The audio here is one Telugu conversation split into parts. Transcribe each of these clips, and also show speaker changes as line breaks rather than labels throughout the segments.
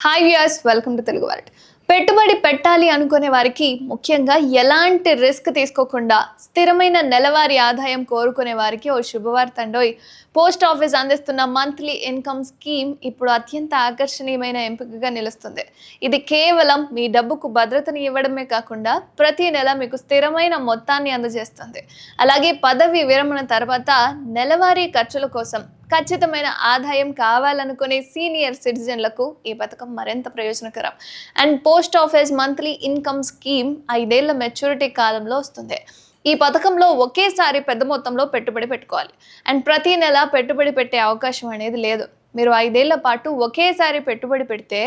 Hi viewers welcome to Telugu world పెట్టుబడి పెట్టాలి అనుకునే వారికి ముఖ్యంగా ఎలాంటి రిస్క్ తీసుకోకుండా స్థిరమైన నెలవారీ ఆదాయం కోరుకునే వారికి ఓ శుభవార్త అండోయ్ పోస్ట్ ఆఫీస్ అందిస్తున్న మంత్లీ ఇన్కమ్ స్కీమ్ ఇప్పుడు అత్యంత ఆకర్షణీయమైన ఎంపికగా నిలుస్తుంది. ఇది కేవలం మీ డబ్బుకు భద్రతని ఇవ్వడమే కాకుండా ప్రతి నెల మీకు స్థిరమైన మొత్తాన్ని అందజేస్తుంది. అలాగే పదవి విరమణ తర్వాత నెలవారీ ఖర్చుల కోసం ఖచ్చితమైన ఆదాయం కావాలనుకునే సీనియర్ సిటిజన్లకు ఈ పథకం మరింత ప్రయోజనకరం. And post office monthly income scheme ఐదేళ్ళ మెచ్యూరిటీ కాలంలో వస్తుంది. ఈ పథకంలో ఒకేసారి పెద్ద మొత్తంలో పెట్టుబడి పెట్టుకోవాలి. అండ్ ప్రతి నెల పెట్టుబడి పెట్టే అవకాశం అనేది లేదు. మీరు ఐదేళ్ళ పాటు ఒకేసారి పెట్టుబడి పెడితే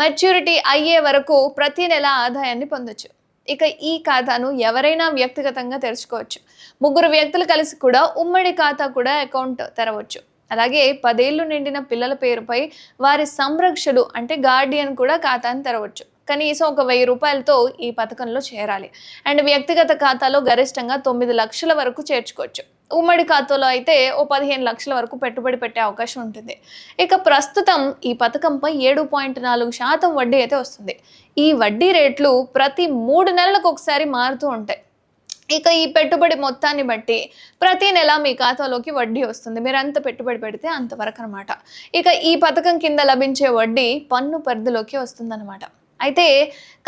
మెచ్యూరిటీ అయ్యే వరకు ప్రతి నెల ఆదాయాన్ని పొందొచ్చు. ఇక ఈ ఖాతాను ఎవరైనా వ్యక్తిగతంగా తెరుచుకోవచ్చు. ముగ్గురు వ్యక్తులు కలిసి కూడా ఉమ్మడి ఖాతా కూడా అకౌంట్ తెరవచ్చు. అలాగే పదేళ్ళు నిండిన పిల్లల పేరుపై వారి సంరక్షుడు అంటే గార్డియన్ కూడా ఖాతాను తెరవచ్చు. కనీసం ఒక వెయ్యి రూపాయలతో ఈ పథకంలో చేరాలి. అండ్ వ్యక్తిగత ఖాతాలో గరిష్టంగా తొమ్మిది లక్షల వరకు చేర్చుకోవచ్చు. ఉమ్మడి ఖాతాలో అయితే ఓ పదిహేను లక్షల వరకు పెట్టుబడి పెట్టే అవకాశం ఉంటుంది. ఇక ప్రస్తుతం ఈ పథకంపై ఏడు పాయింట్ నాలుగు శాతం వడ్డీ అయితే వస్తుంది. ఈ వడ్డీ రేట్లు ప్రతి మూడు నెలలకు ఒకసారి మారుతూ ఉంటాయి. ఇక ఈ పెట్టుబడి మొత్తాన్ని బట్టి ప్రతి నెల మీ ఖాతాలోకి వడ్డీ వస్తుంది. మీరు ఎంత పెట్టుబడి పెడితే అంతవరకు అనమాట ఇక ఈ పథకం కింద లభించే వడ్డీ పన్ను పరిధిలోకి వస్తుందన్నమాట. అయితే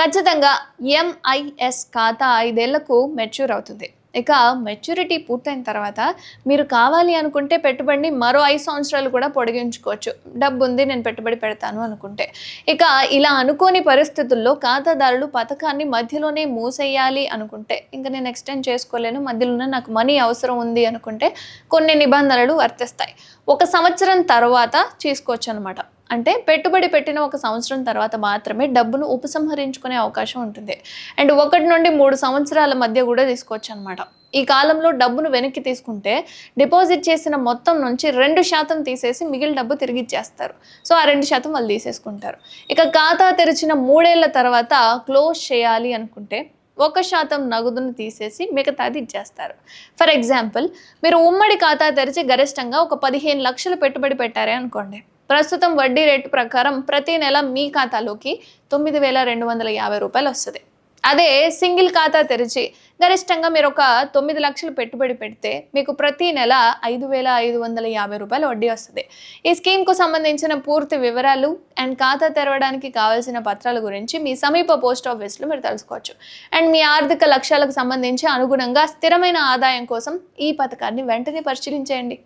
ఖచ్చితంగా ఎంఐఎస్ ఖాతా ఐదేళ్ళకు మెచ్యూర్ అవుతుంది. ఇక మెచ్యూరిటీ పూర్తయిన తర్వాత మీరు కావాలి అనుకుంటే పెట్టుబడిని మరో ఐదు సంవత్సరాలు కూడా పొడిగించుకోవచ్చు. డబ్బు ఉంది నేను పెట్టుబడి పెడతాను అనుకుంటే. ఇక ఇలా అనుకోని పరిస్థితుల్లో ఖాతాదారులు పథకాన్ని మధ్యలోనే మూసేయాలి అనుకుంటే ఇంకా నేను ఎక్స్టెండ్ చేసుకోలేను మధ్యలోనే నాకు మనీ అవసరం ఉంది అనుకుంటే కొన్ని నిబంధనలు వర్తిస్తాయి. ఒక సంవత్సరం తర్వాత చేసుకోవచ్చు అనమాట అంటే పెట్టుబడి పెట్టిన ఒక సంవత్సరం తర్వాత మాత్రమే డబ్బును ఉపసంహరించుకునే అవకాశం ఉంటుంది. అండ్ ఒకటి నుండి మూడు సంవత్సరాల మధ్య కూడా తీసుకోవచ్చు అనమాట ఈ కాలంలో డబ్బును వెనక్కి తీసుకుంటే డిపాజిట్ చేసిన మొత్తం నుంచి రెండు శాతం తీసేసి మిగిలిన డబ్బు తిరిగి ఇచ్చేస్తారు. సో ఆ రెండు శాతం వాళ్ళు తీసేసుకుంటారు. ఇక ఖాతా తెరిచిన మూడేళ్ళ తర్వాత క్లోజ్ చేయాలి అనుకుంటే ఒక శాతం నగదును తీసేసి మిగతాది ఇచ్చేస్తారు. ఫర్ ఎగ్జాంపుల్ మీరు ఉమ్మడి ఖాతా తెరిచి గరిష్టంగా ఒక పదిహేను లక్షలు పెట్టుబడి పెట్టారే అనుకోండి. ప్రస్తుతం వడ్డీ రేటు ప్రకారం ప్రతి నెల మీ ఖాతాలోకి తొమ్మిది వేల రెండు వందల యాభై రూపాయలు వస్తుంది. అదే సింగిల్ ఖాతా తెరిచి గరిష్టంగా మీరు ఒక తొమ్మిది లక్షలు పెట్టుబడి పెడితే మీకు ప్రతి నెల ఐదు వేల ఐదు వందల యాభై రూపాయలు వడ్డీ వస్తుంది. ఈ స్కీమ్కు సంబంధించిన పూర్తి వివరాలు అండ్ ఖాతా తెరవడానికి కావాల్సిన పత్రాల గురించి మీ సమీప పోస్ట్ ఆఫీస్లో మీరు తెలుసుకోవచ్చు. అండ్ మీ ఆర్థిక లక్ష్యాలకు సంబంధించి అనుగుణంగా స్థిరమైన ఆదాయం కోసం ఈ పథకాన్ని వెంటనే పరిశీలించేయండి.